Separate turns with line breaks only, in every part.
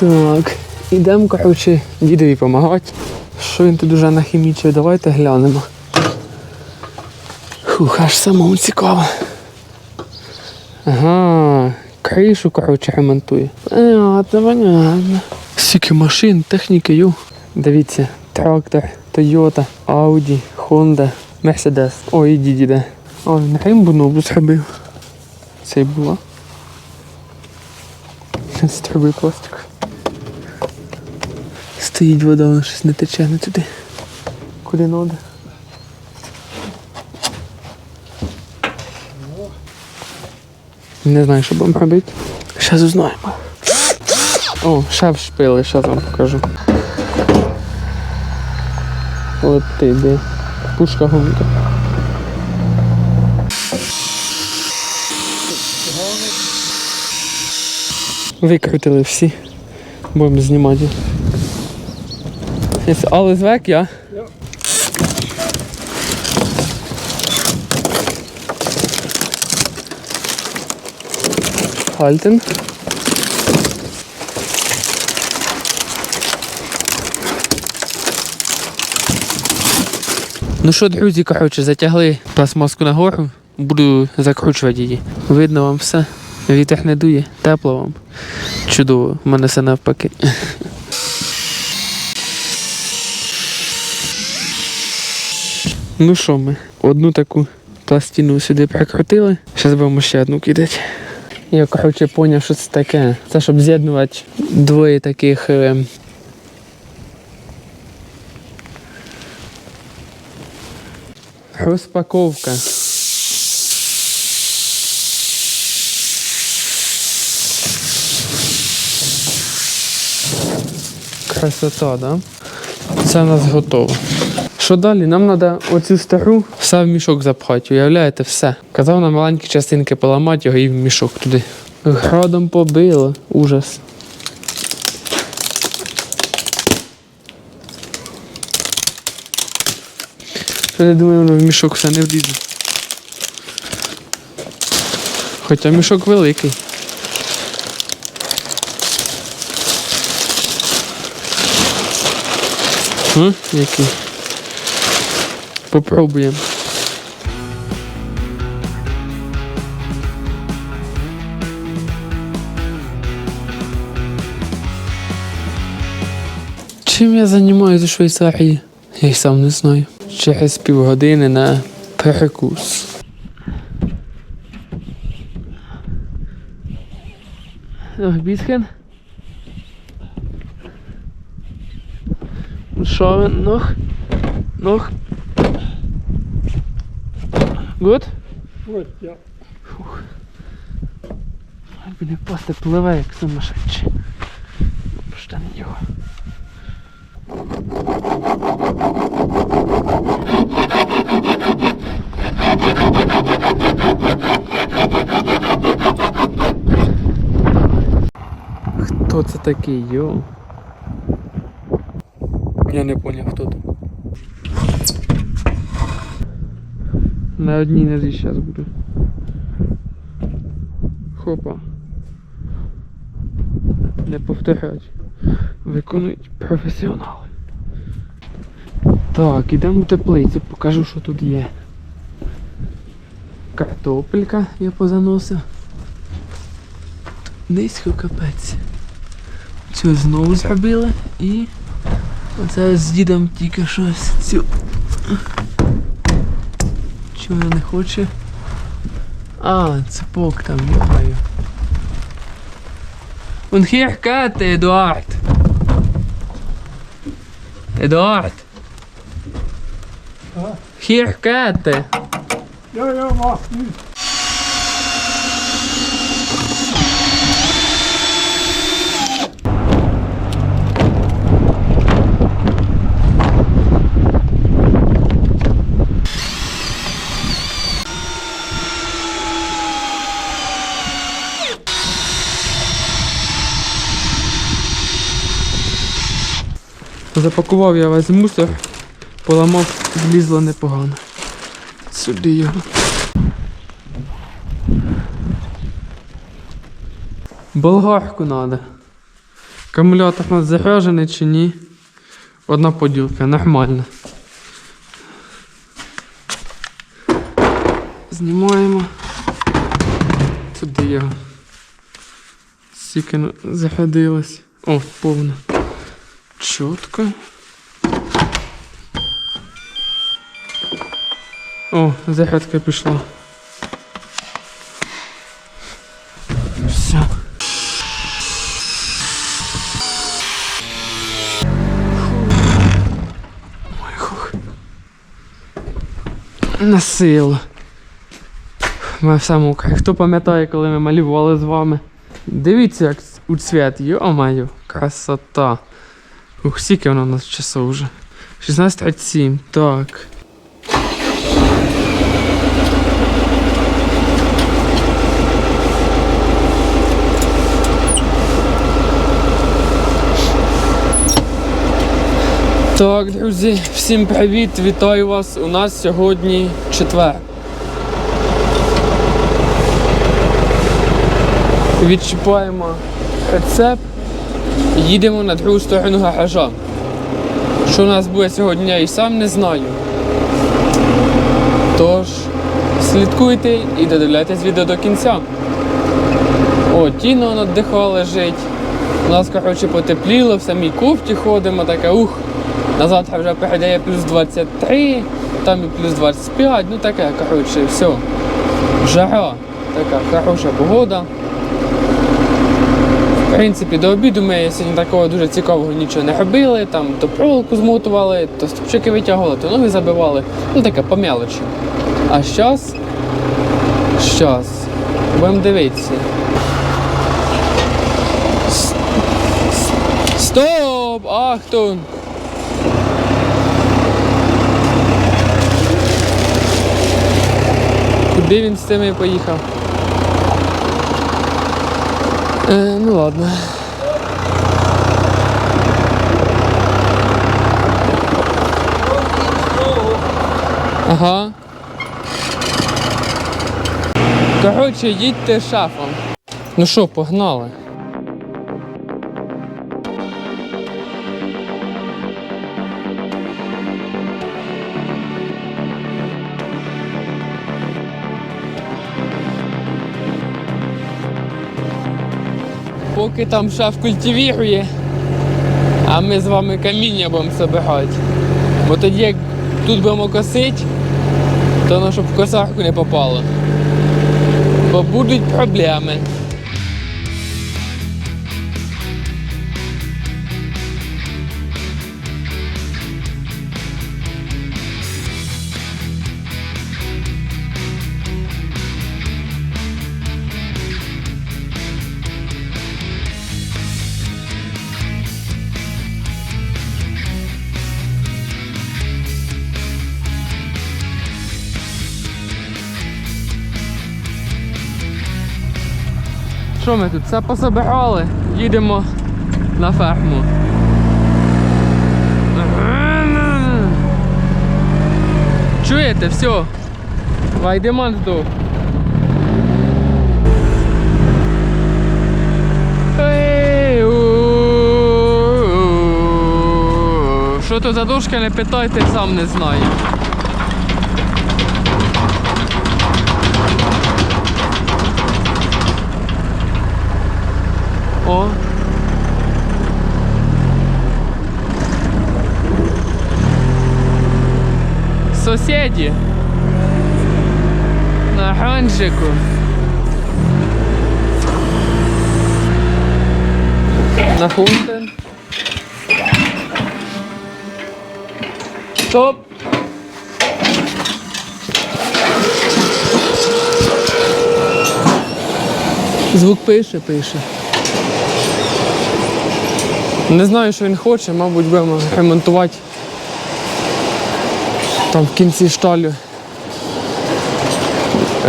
Так, ідемо, коротше, дідові допомагати. Що він тут уже нахімічив, давайте глянемо. Хух, аж самому цікаво. Ага, кришу, коротше, ремонтує. Понятно, понятно. Скільки машин, техніки, ю. Дивіться, трактор, Toyota, Audi, Honda, Mercedes. Ой, діді. О, він римбу зробив. Це й було. Стрибий пластик. Стоїть вода, вона щось не тече не туди. Куди надо? Не знаю, що будемо робити. Зараз узнаємо. О, ще шпили, зараз вам покажу. От ти де. Пушка гумка. Викрутили всі. Будемо знімати. Is alles weg, ja?
Ja.
Halten. Ну що, друзі, коротше, затягли пластмаску нагору. Буду закручувати її. Видно вам все. Вітер не дує, тепло вам. Чудово, У мене все навпаки. Ну що ми, одну таку пластину сюди прикрутили. Зараз будемо ще одну кидати. Я коротше поняв, що це таке. Це щоб з'єднувати двоє таких. е, Розпаковка. Красота, да? Це у нас готово. Що далі? Нам треба оцю стару все в мішок запхати. Уявляєте, все. Казав на маленькі частинки поламати його і в мішок туди. Градом побило. Ужас. Я думаю, воно в мішок все не влізе. Хоча мішок великий. А? Який? Попробуємо. Чим я займаюся у Швейцарії? Я й сам не знаю. Через півгодини на перекус. Nog bisschen. Und schauen Noch. Gut?
Gut, ja.
Він просто пливе, як сумасшедший. Штани його. Хто це такий, йо? Я не поняв, хто там. На одній нозі зараз буду. Хопа. Не повторять. Виконують професіонали. Так, ідемо в теплицю, покажу, що тут є. Картопелька я позаносив. Низько капець. Цю знову зробили і оце з дідом тільки щось цю. Чого не хоче? А, цепок там, йомаю. Und hier geht Eduard. Eduard.
Ja.
Hier geht
Ja,
Запакував я весь мусор, поламав, влізло непогано. Сюди його. Болгарку треба. Акумулятор у нас заряджений чи ні? Одна поділка, нормально. Знімаємо. Туди його. На- заходилось. О, повно. Чітко. О, зарядка пішла. Все. Ой, хух. На силу. Ми все мокре. Хто пам'ятає, коли ми малювали з вами? Дивіться, як у цвіт, йо-маю, красота. Ух, скільки воно у нас часу вже? 16.37, так. Так, друзі, всім привіт! Вітаю вас! У нас сьогодні четвер. Відчіпаємо прицеп і їдемо на другу сторону гаража. Що у нас буде сьогодні, я і сам не знаю. Тож, слідкуйте і додивляйтесь відео до кінця. О, тіно он віддихала лежить. У нас, коротше, потепліло, в самій кофті ходимо, таке ух. На завтра вже передає плюс 23, там і плюс 25, ну таке, коротше, все. Жара, така хороша погода. В принципі, до обіду ми сьогодні такого дуже цікавого нічого не робили, там то проволоку змотували, то стопчики витягували, то ноги забивали, ну таке по мелочі. А щас, щас, будемо дивитися. Стоп! Ахтун! Куди він з цими поїхав? Е, ну ладно. Ага. Коротше, їдьте шафом. Ну що, погнали. Поки там шаф культивірує, а ми з вами каміння будемо собирати. Бо тоді як тут будемо косити, то воно щоб в косарку не попало. Бо будуть проблеми. Що ми тут? Все пособирали, їдемо на ферму. Чуєте, все. Вайдеман здох. Що то за дошка, не питайте, сам не знаю. О. Сусіді. На ганжику. На хунтен. Стоп. Звук пише, пише. Не знаю, що він хоче, мабуть, будемо ремонтувати там в кінці шталю.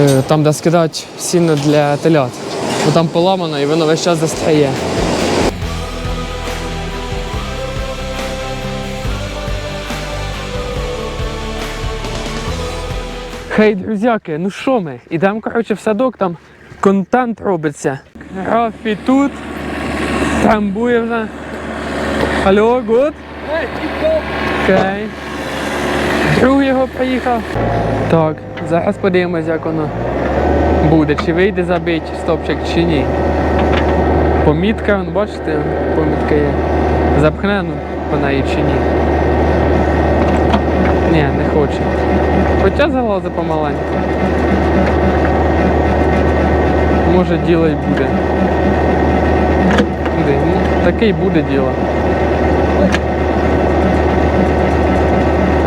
Е, Там, де скидати сіно для телят. Бо там поламано і воно весь час застряє. Хей, друзяки, ну що ми? Ідемо, коротше, в садок, там контент робиться. Рафі тут, Трамбує вже. Алло, гуд? Окей. Друг його приїхав. Так, зараз подивимось, як воно буде. Чи вийде забити стопчик, чи ні. Помітка, вон, бачите, помітка є. Запхне ну, по неї чи ні. Ні, не хоче. Хоча залазить помаленьку. Може діло й буде. Де, ну, Таке й буде діло.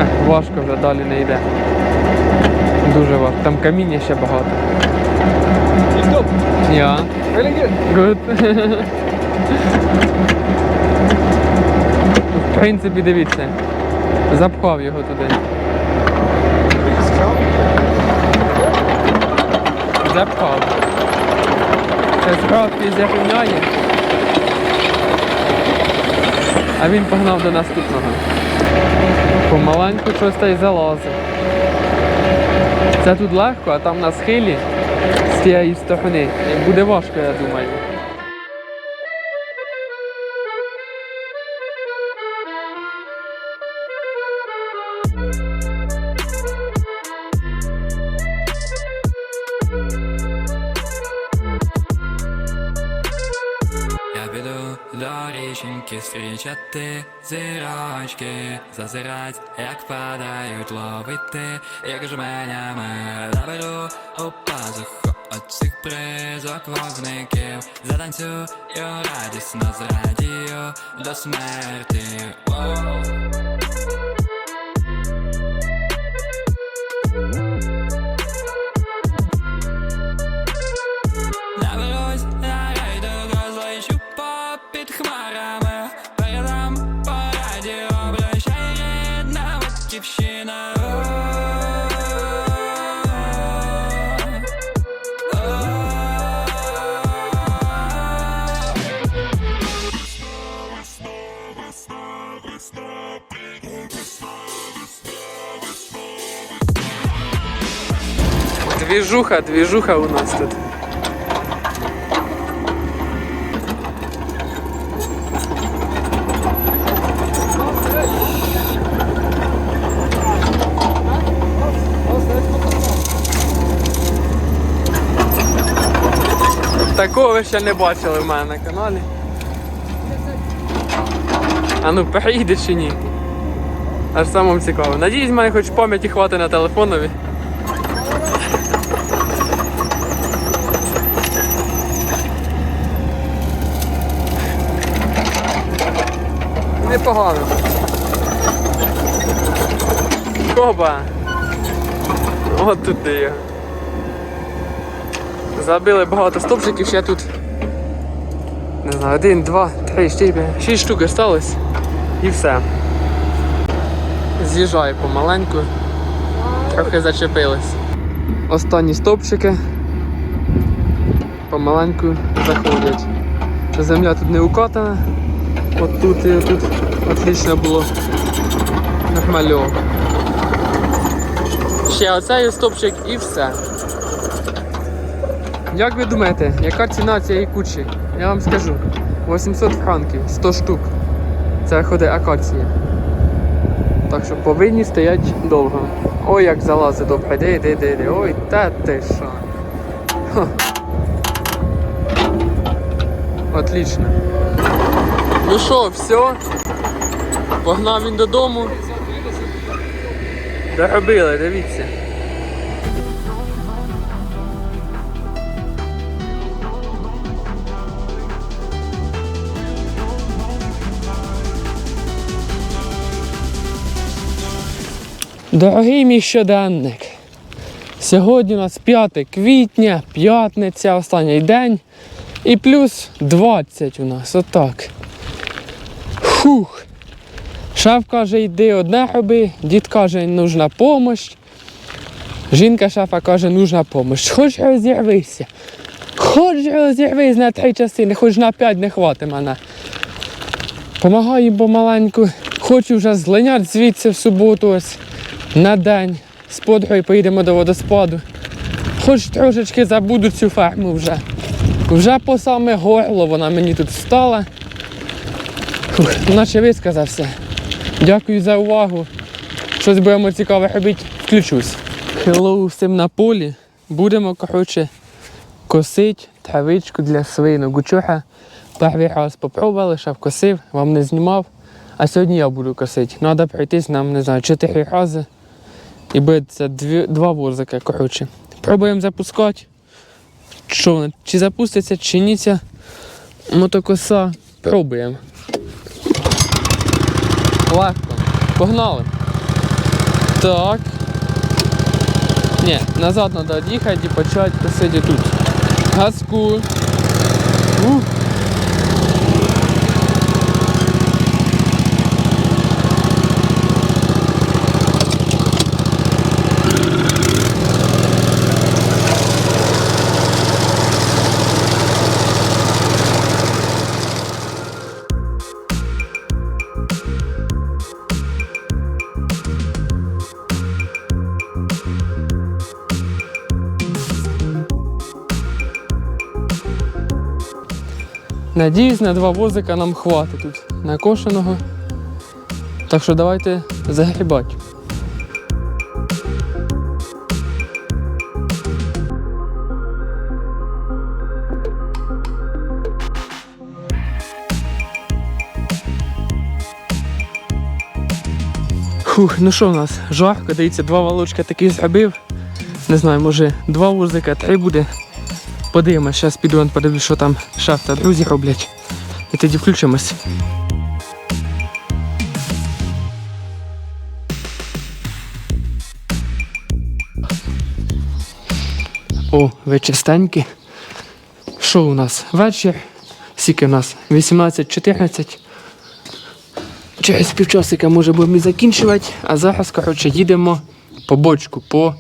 Ех, важко вже далі не йде. Дуже важко. Там каміння ще багато. Я. Good. В принципі, дивіться. Запхав його туди. Запхав. Це справді запевняє. А він погнав до наступного. Помаленьку щось та й залазить. Це тут легко, а там на схилі з цієї сторони. Буде важко, я думаю.
Я річеньки зустрічати зірочки, зазирать, як падають ловити, як жменями наберу у пазуху от цих призок вогників, затанцюю радісно зрадію до смерті. Воу.
Двіжуха, двіжуха у нас тут. Такого ви ще не бачили в мене на каналі. А ну приїде чи ні? Аж самому цікаво. Надіюсь, в мене хоч пам'яті хватить на телефонові. Непогано. Коба. От де я. Забили багато стопчиків, ще тут. Не знаю, один, два, три, чотири, шість штук осталось. І все. З'їжджаю помаленьку. Трохи зачепились. Останні стопчики. Помаленьку заходять. Земля тут не укатана. От тут і тут отлично було нахмальовано. Ще оцей стопчик і все. Як ви думаєте, яка ціна цієї кучі? Я вам скажу. 800 франків, 100 штук. Це виходить акація. Так що повинні стоять довго. Ой, як залазить добре, де, де, де, де. Ой, та ти що. Ха. Отлично. Ну що, все. Погнав він додому. Доробили, дивіться. Дорогий мій щоденник. Сьогодні у нас 5 квітня, п'ятниця, останній день. І плюс 20 у нас, отак. Фух. Шеф каже, йди одне роби, дід каже, нужна помощь. Жінка шефа каже, нужна помощь. Хоч розірвися. Хоч розірвись на три частини, хоч на п'ять не хватить мене. Помагаю їм помаленьку. Хочу вже злиняти звідси в суботу ось на день. З подругою поїдемо до водоспаду. Хоч трошечки забуду цю ферму вже. Вже по саме горло вона мені тут стала. Наче висказався. Дякую за увагу. Щось будемо цікаве робити, включусь. Хеллоу всім на полі. Будемо, коротше, косити травичку для свинок. Учора перший раз попробували, ще вкосив, вам не знімав. А сьогодні я буду косити. Треба пройтись нам, не знаю, чотири рази. І буде дві, два возика, коротше. Пробуємо запускати. Що чи запуститься, чи ні мотокоса. Пробуємо. Легко. Погнали. Так. Ні, назад треба від'їхати і почати посидіти тут. Газку. Ух. Надіюсь, на два возика нам хватить тут накошеного. Так що давайте загрібати. Фух, ну що у нас? Жарко, дивіться, два волочка такі зробив. Не знаю, може два вузика, три буде. Подивимось, зараз піду подивлюсь, що там шеф та друзі роблять. І тоді включимось. О, ви чистенькі. Що у нас? Вечір. Скільки у нас? 18.14. Через півчасика може будемо і закінчувати, а зараз, коротше, їдемо по бочку, по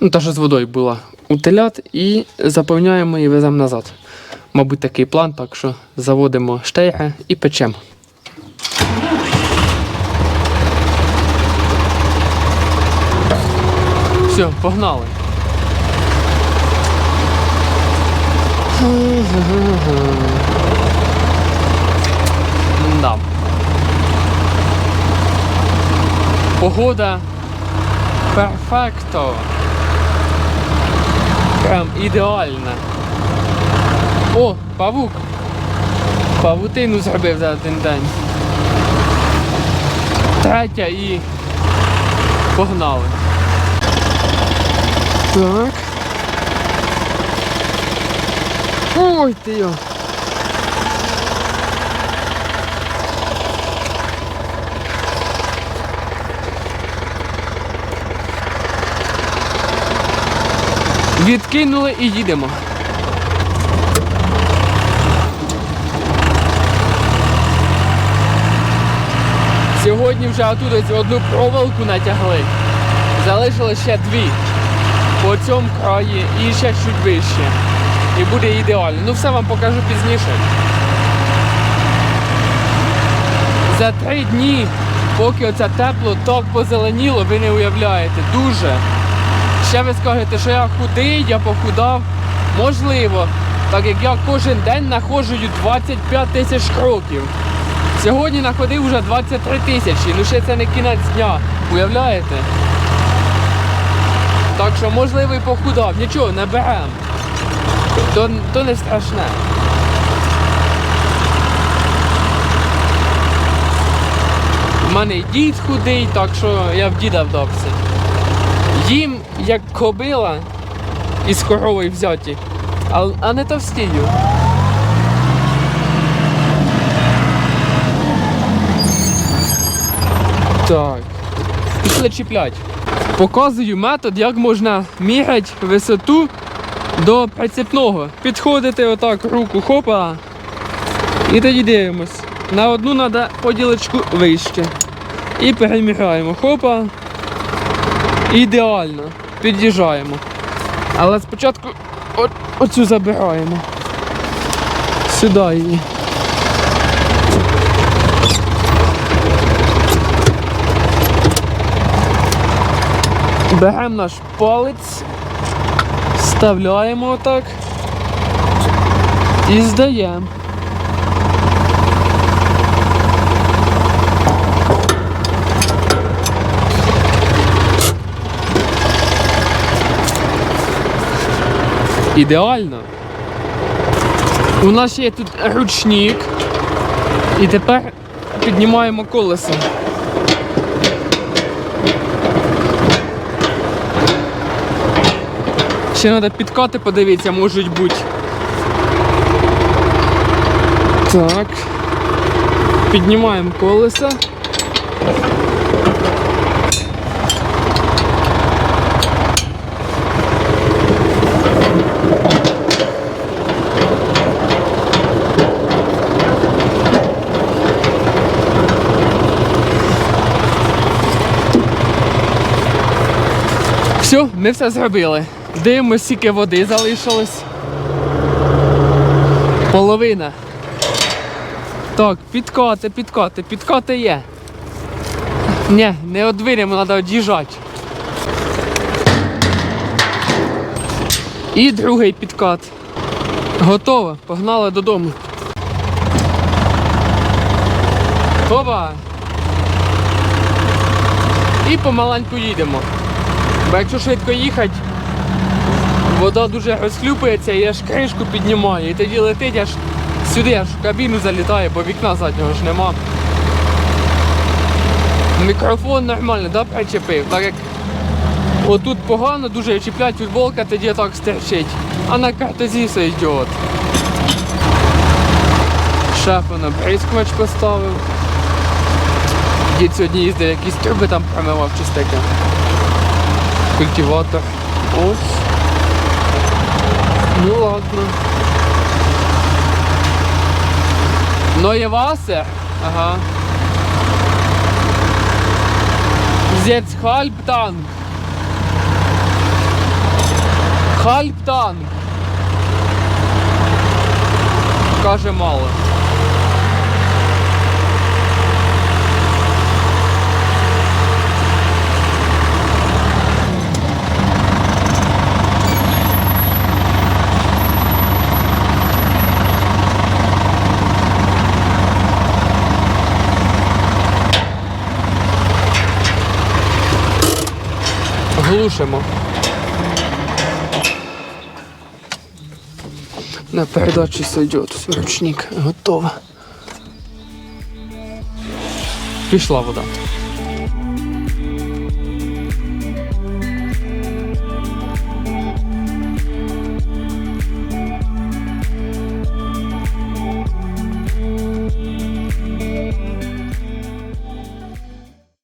ну, та що з водою була у телят і заповняємо і веземо назад. Мабуть, такий план, так що заводимо штейги і печемо. Все, погнали. Да. Погода перфекто. Прям ідеально. О, павук. Павутину зробив за один день. Третя і погнали. Так. Ой ти йо. Відкинули і їдемо. Сьогодні вже отут одну проволоку натягли. Залишилось ще дві. По цьому краї і ще чуть вище. І буде ідеально. Ну все вам покажу пізніше. За три дні, поки оце тепло, так позеленіло, ви не уявляєте. Дуже. Ще ви скажете, що я худий, я похудав. Можливо, так як я кожен день находжу 25 тисяч кроків. Сьогодні находив вже 23 тисячі, ну ще це не кінець дня. Уявляєте? Так що можливо і похудав. Нічого, не беремо. То, то не страшне. У мене і дід худий, так що я в діда вдався. Їм як кобила із коровою взяті, а, не товстію. Так. Пішли чіплять. Показую метод, як можна міряти висоту до прицепного. Підходити отак руку хопа. І тоді дивимось. На одну треба поділочку вище. І переміряємо. Хопа. Ідеально. Під'їжджаємо. Але спочатку от, оцю забираємо. Сюди її. Беремо наш палець, вставляємо отак і здаємо. Ідеально. У нас є тут ручник. І тепер піднімаємо колесо. Ще треба підкати подивитися, можуть бути. Так. Піднімаємо колесо. Все, ми все зробили. Дивимось, скільки води залишилось. Половина. Так, підкоти, підкоти, підкоти є. Ні, не двері, треба від'їжджати. І другий підкат. Готово, погнали додому. Опа! І помаленьку їдемо. Бо якщо швидко їхати, вода дуже розхлюпується і аж кришку піднімає. І тоді летить аж сюди, аж в кабіну залітає, бо вікна заднього ж нема. Мікрофон нормально, да, причепив, так як отут погано, дуже чіплять футболка, тоді так стерчить. А на картозі все ідіот. Шеф на бризкувач поставив. Дід сьогодні їздив, якісь труби там промивав чи таке. Культиватор. Ось. Ну ладно. Neue Wasser. Ага. Jetzt Halbtank. Halbtank. Каже мало. Глушимо. На передачі сойдет ручник. Готово. Пішла вода.